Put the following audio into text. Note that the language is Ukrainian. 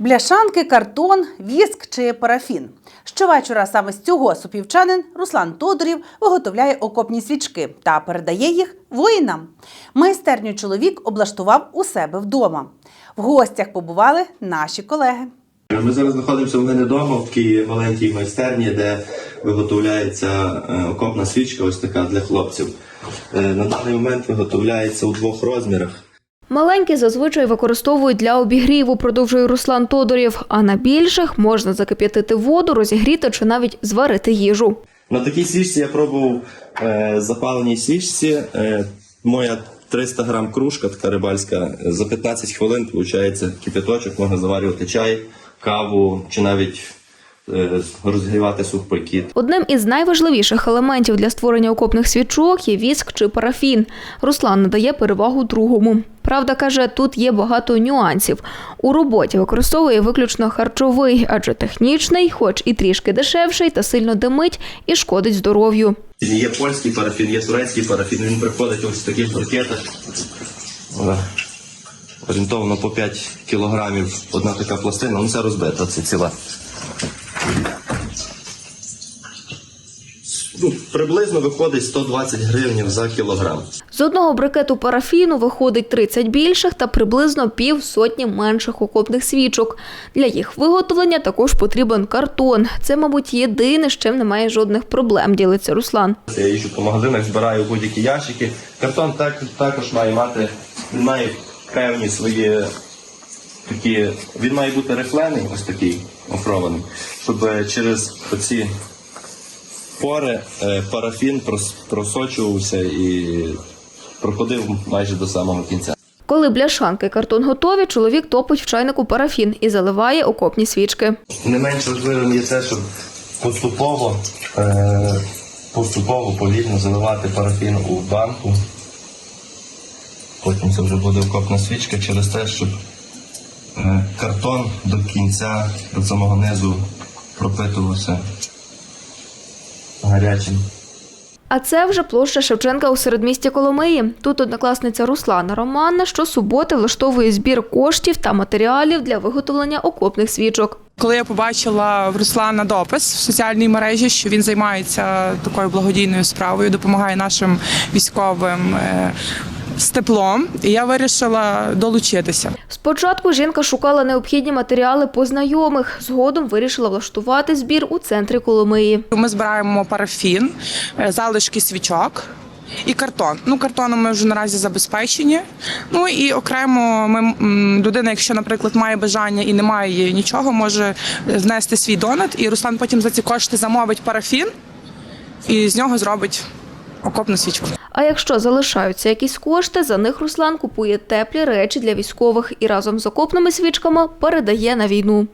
Бляшанки, картон, віск чи парафін. Щовечора саме з цього супівчанин Руслан Тодорів виготовляє окопні свічки та передає їх воїнам. Майстерню чоловік облаштував у себе вдома. В гостях побували наші колеги. Ми зараз знаходимося в мене вдома в такій маленькій майстерні, де виготовляється е, окопна свічка, ось така для хлопців. Е, На даний момент виготовляється у двох розмірах. Маленькі зазвичай використовують для обігріву, продовжує Руслан Тодорів. А на більших можна закип'ятити воду, розігріти чи навіть зварити їжу. На такій свічці я пробував е, запаленій свічці. Е, моя 300 грам кружка, така рибальська, за 15 хвилин виходить кипяточок, можна заварювати чай, каву чи навіть е, розгрівати сухпайки. Одним із найважливіших елементів для створення окопних свічок є віск чи парафін. Руслан надає перевагу другому. Правда, каже, тут є багато нюансів. У роботі використовує виключно харчовий, адже технічний, хоч і трішки дешевший, та сильно димить і шкодить здоров'ю. Є польський парафін, є турецький парафін. Він приходить ось в таких пакетах. Орієнтовно по 5 кілограмів одна така пластина, ну це розбита, це ціла. Ну, приблизно виходить 120 гривень за кілограм. З одного брикету парафіну виходить 30 більших та приблизно пів сотні менших окопних свічок. Для їх виготовлення також потрібен картон. Це, мабуть, єдине, з чим немає жодних проблем, ділиться Руслан. Я їжджу по магазинах, збираю будь-які ящики. Картон так, також має мати, він має певні свої такі. Він має бути рифлений, ось такий офрований, щоб е, через оці пори е, парафін просочувався і проходив майже до самого кінця. Коли бляшанки і картон готові, чоловік топить в чайнику парафін і заливає окопні свічки. Не менш важливим є те, щоб поступово, е, поступово повільно заливати парафін у банку. Потім це вже буде окопна свічка через те, щоб е, картон до кінця, до самого низу пропитувався гарячим. А це вже площа Шевченка у середмісті Коломиї. Тут однокласниця Руслана Романна щосуботи влаштовує збір коштів та матеріалів для виготовлення окопних свічок. Коли я побачила в Руслана допис в соціальній мережі, що він займається такою благодійною справою, допомагає нашим військовим е, з теплом, і я вирішила долучитися. Спочатку жінка шукала необхідні матеріали по знайомих. Згодом вирішила влаштувати збір у центрі Коломиї. Ми збираємо парафін, е, залишки свічок. І картон. Ну, картоном ми вже наразі забезпечені. Ну і окремо ми людина, якщо, наприклад, має бажання і не має нічого, може внести свій донат, і Руслан потім за ці кошти замовить парафін і з нього зробить окопну свічку. А якщо залишаються якісь кошти, за них Руслан купує теплі речі для військових і разом з окопними свічками передає на війну.